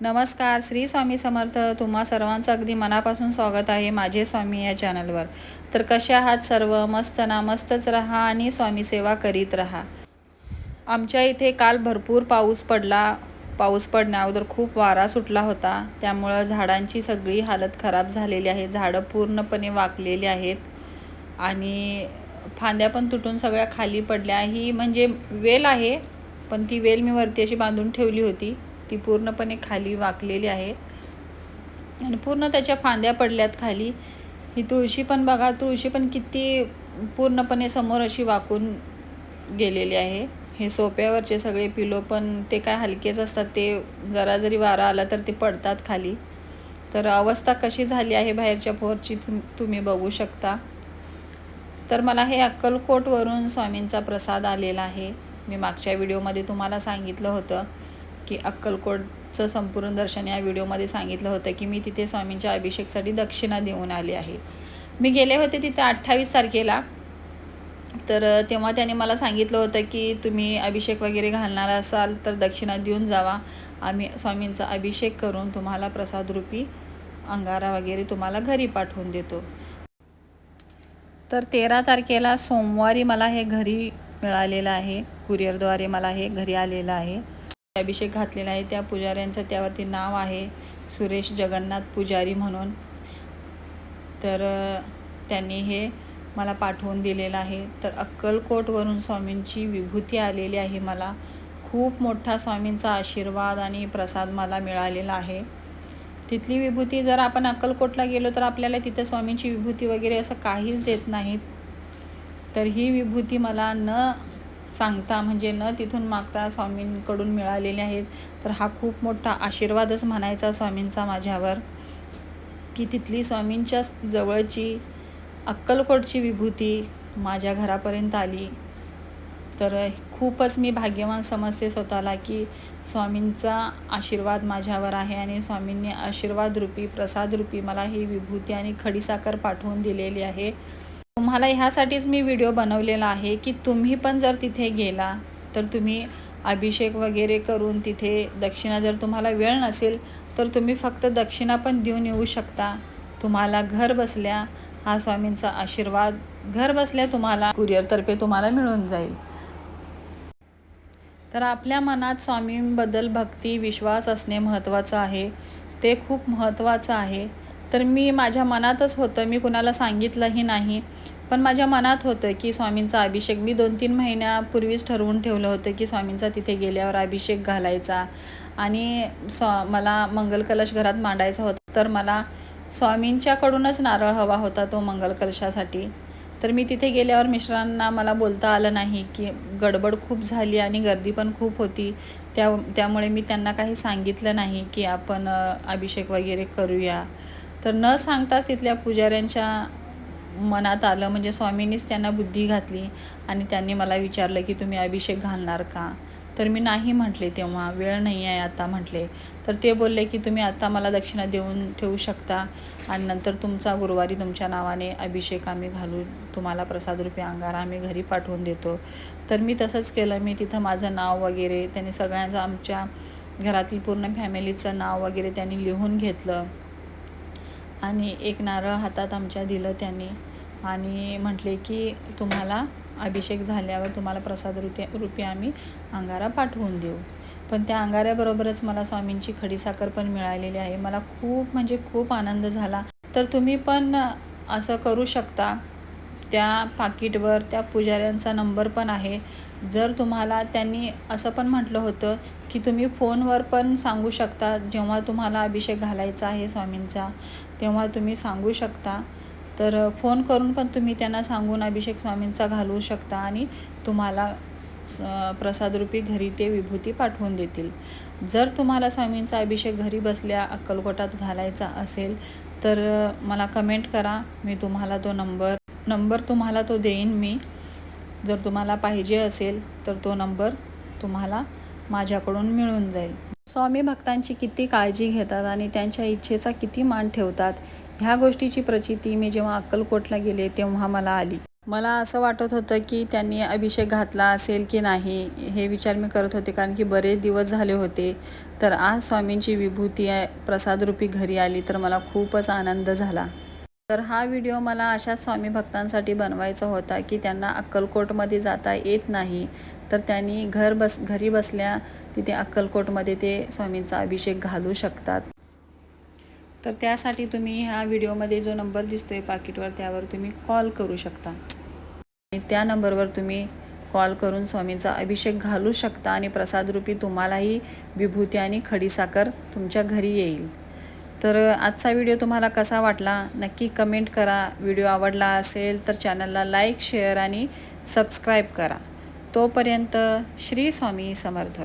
नमस्कार श्री स्वामी समर्थ. तुम्हा सर्वांचं अगदी मनापासून स्वागत आहे माझे स्वामी या चॅनलवर. तर कसे आहात सर्व? मस्त ना मस्तच राहा आणि स्वामी सेवा करीत राहा. आमच्या इथे काल भरपूर पाऊस पडला. पाऊस पडण्या अगोदर खूप वारा सुटला होता. त्यामुळं झाडांची सगळी हालत खराब झालेली आहे. झाडं पूर्णपणे वाकलेली आहेत. आणि फांद्या पण तुटून सगळ्या खाली पडल्या. ही म्हणजे वेल आहे पण ती वेल मी वरती अशी बांधून ठेवली होती. ती पूर्णपणे खाली वाकलेली आहे. आणि पूर्ण त्याच्या फांद्या पडल्यात खाली. ही तुळशी पण बघा तुळशी पण किती पूर्णपणे समोर अशी वाकून गेलेली आहे. हे सोप्यावरचे सगळे पिलो पण ते काय हलकेच असतात ते जरा जरी वारा आला तर ते पडतात खाली. तर अवस्था कशी झाली आहे बाहेरच्या फोरची तुम तुम्ही बघू शकता. तर मला हे अक्कलकोटवरून स्वामींचा प्रसाद आलेला आहे. मी मागच्या व्हिडिओमध्ये तुम्हाला सांगितलं होतं. की अक्कलकोटचं संपूर्ण दर्शन या व्हिडिओमध्ये सांगितलं होतं की मी तिथे स्वामींच्या अभिषेकसाठी दक्षिणा देऊन आले आहे. मी गेले होते तिथे अठ्ठावीस तारखेला. तर तेव्हा त्याने मला सांगितलं होतं की तुम्ही अभिषेक वगैरे घालणार असाल तर दक्षिणा देऊन जावा. आम्ही स्वामींचा अभिषेक करून तुम्हाला प्रसादरूपी अंगारा वगैरे तुम्हाला घरी पाठवून देतो. तर तेरा तारखेला सोमवारी मला हे घरी मिळालेलं आहे. कुरिअरद्वारे मला हे घरी आलेलं आहे. अभिषेक घातलेला आहे. त्या पुजाऱ्यांचं त्यावरती नाव आहे सुरेश जगन्नाथ पुजारी म्हणून. तर त्यांनी हे मला पाठवून दिलेलं आहे. तर अक्कलकोटवरून स्वामींची विभूती आलेली आहे मला. खूप मोठा स्वामींचा आशीर्वाद आणि प्रसाद मला मिळालेला आहे. तिथली विभूती जर आपण अक्कलकोटला गेलो तर आपल्याला तिथे स्वामींची विभूती वगैरे असं काहीच देत नाहीत. तर ही विभूती मला न सांगता म्हणजे न तिथून मागता स्वामींकडून मिळालेले आहेत. तर हा खूप मोठा आशीर्वादच म्हणायचा स्वामींचा माझ्यावर. की तिथली स्वामींच्या जवळची अक्कलकोटची विभूती माझ्या घरापर्यंत आली. तर खूपच मी भाग्यवान समजते स्वतःला की स्वामींचा आशीर्वाद माझ्यावर आहे आणि स्वामींनी आशीर्वादरूपी प्रसादरूपी मला ही विभूती आणि खडीसाखर पाठवून दिलेली आहे. तुम्हाला ह्यासाठीच मी व्हिडिओ बनवलेला आहे की तुम्ही पण जर तिथे गेला तर तुम्ही अभिषेक वगैरे करून तिथे दक्षिणा जर तुम्हाला वेळ नसेल तर तुम्ही फक्त दक्षिणा पण देऊन येऊ शकता. तुम्हाला घर बसल्या हा स्वामींचा आशीर्वाद घर बसल्या तुम्हाला कुरिअरतर्फे तुम्हाला मिळून जाईल. तर आपल्या मनात स्वामींबद्दल भक्ती विश्वास असणे महत्त्वाचं आहे. ते खूप महत्त्वाचं आहे. तर मी माझ्या मनातच होतं मी कुणाला सांगितलंही नाही. पण माझ्या मनात होतं की स्वामींचा अभिषेक मी दोन तीन महिन्यापूर्वीच ठरवून ठेवलं होतं की स्वामींचा तिथे गेल्यावर अभिषेक घालायचा. आणि स्वा मला मंगलकलश घरात मांडायचा होता तर मला स्वामींच्याकडूनच नारळ हवा होता तो मंगलकलशासाठी. तर मी तिथे गेल्यावर मिश्रांना मला बोलता आलं नाही की गडबड खूप झाली आणि गर्दी पण खूप होती. त्या त्यामुळे मी त्यांना काही सांगितलं नाही की आपण अभिषेक वगैरे करूया. तर न सांगताच तिथल्या पुजाऱ्यांच्या मनात आलं म्हणजे स्वामींनीच त्यांना बुद्धी घातली आणि त्यांनी मला विचारलं की तुम्ही अभिषेक घालणार का? तर मी नाही म्हटले तेव्हा वेळ नाही आहे आता म्हटले. तर ते बोलले की तुम्ही आता मला दक्षिणा देऊन ठेवू शकता आणि नंतर तुमचा गुरुवारी तुमच्या नावाने अभिषेक आम्ही घालू तुम्हाला प्रसादरूपी अंगारा आम्ही घरी पाठवून देतो. तर मी तसंच केलं मी तिथं माझं नाव वगैरे त्यांनी सगळ्यांचं आमच्या घरातील पूर्ण फॅमिलीचं नाव वगैरे त्यांनी लिहून घेतलं आणि एक नारळ हातात आमच्या दिलं त्यांनी. आणि म्हटले की तुम्हाला अभिषेक झाल्यावर तुम्हाला प्रसाद रुपये रुपये आम्ही अंगारा पाठवून देऊ. पण त्या अंगाऱ्याबरोबरच मला स्वामींची खडीसाखर पण मिळालेली आहे. मला खूप म्हणजे खूप आनंद झाला. तर तुम्ही पण असं करू शकता. त्या पाकिटवर त्या पुजाऱ्यांचा नंबर पण आहे. जर तुम्हाला त्यांनी असं पण म्हटलं होतं की तुम्ही फोनवर पण सांगू शकता जेव्हा तुम्हाला अभिषेक घालायचा आहे स्वामींचा तेव्हा तुम्ही सांगू शकता. तर फोन करून पण तुम्ही त्यांना सांगून अभिषेक स्वामींचा घालवू शकता आणि तुम्हाला प्रसादरूपी घरी ते विभूती पाठवून देतील. जर तुम्हाला स्वामींचा अभिषेक घरी बसल्या अक्कलकोटात घालायचा असेल तर मला कमेंट करा. मी तुम्हाला तो नंबर नंबर तुम्हाला तो देईन मी. जर तुम्हाला पाहिजे असेल तर तो नंबर तुम्हाला माझ्याकडून मिळून जाईल. स्वामी भक्तांची किती काळजी घेतात आणि त्यांच्या इच्छेचा किती मान ठेवतात ह्या गोष्टीची प्रचिती मी जेव्हा अक्कलकोटला गेले तेव्हा मला आली. मला असं वाटत होतं की त्यांनी अभिषेक घातला असेल की नाही हे विचार मी करत होते. कारण की बरेच दिवस झाले होते. तर आज स्वामींची विभूती आहे प्रसादरूपी घरी आली तर मला खूपच आनंद झाला. तर हा व्हिडिओ मला अशाच स्वामी भक्तांसाठी बनवायचा होता की त्यांना अक्कलकोटमध्ये जाता येत नाही. तर त्यांनी घर बस घरी बसल्या तिथे अक्कलकोटमध्ये ते स्वामींचा अभिषेक घालू शकतात. तर त्यासाठी तुम्ही ह्या व्हिडिओमध्ये जो नंबर दिसतो आहे पाकिटवर त्यावर तुम्ही कॉल करू शकता. आणि त्या नंबरवर तुम्ही कॉल करून स्वामींचा अभिषेक घालू शकता आणि प्रसादरूपी तुम्हालाही विभूती आणि खडीसाखर तुमच्या घरी येईल. तर आजचा व्हिडिओ तुम्हाला कसा वाटला? नक्की कमेंट करा. व्हिडिओ आवडला असेल तर चॅनलला लाईक शेअर आणि सबस्क्राईब करा. तोपर्यंत श्री स्वामी समर्थ.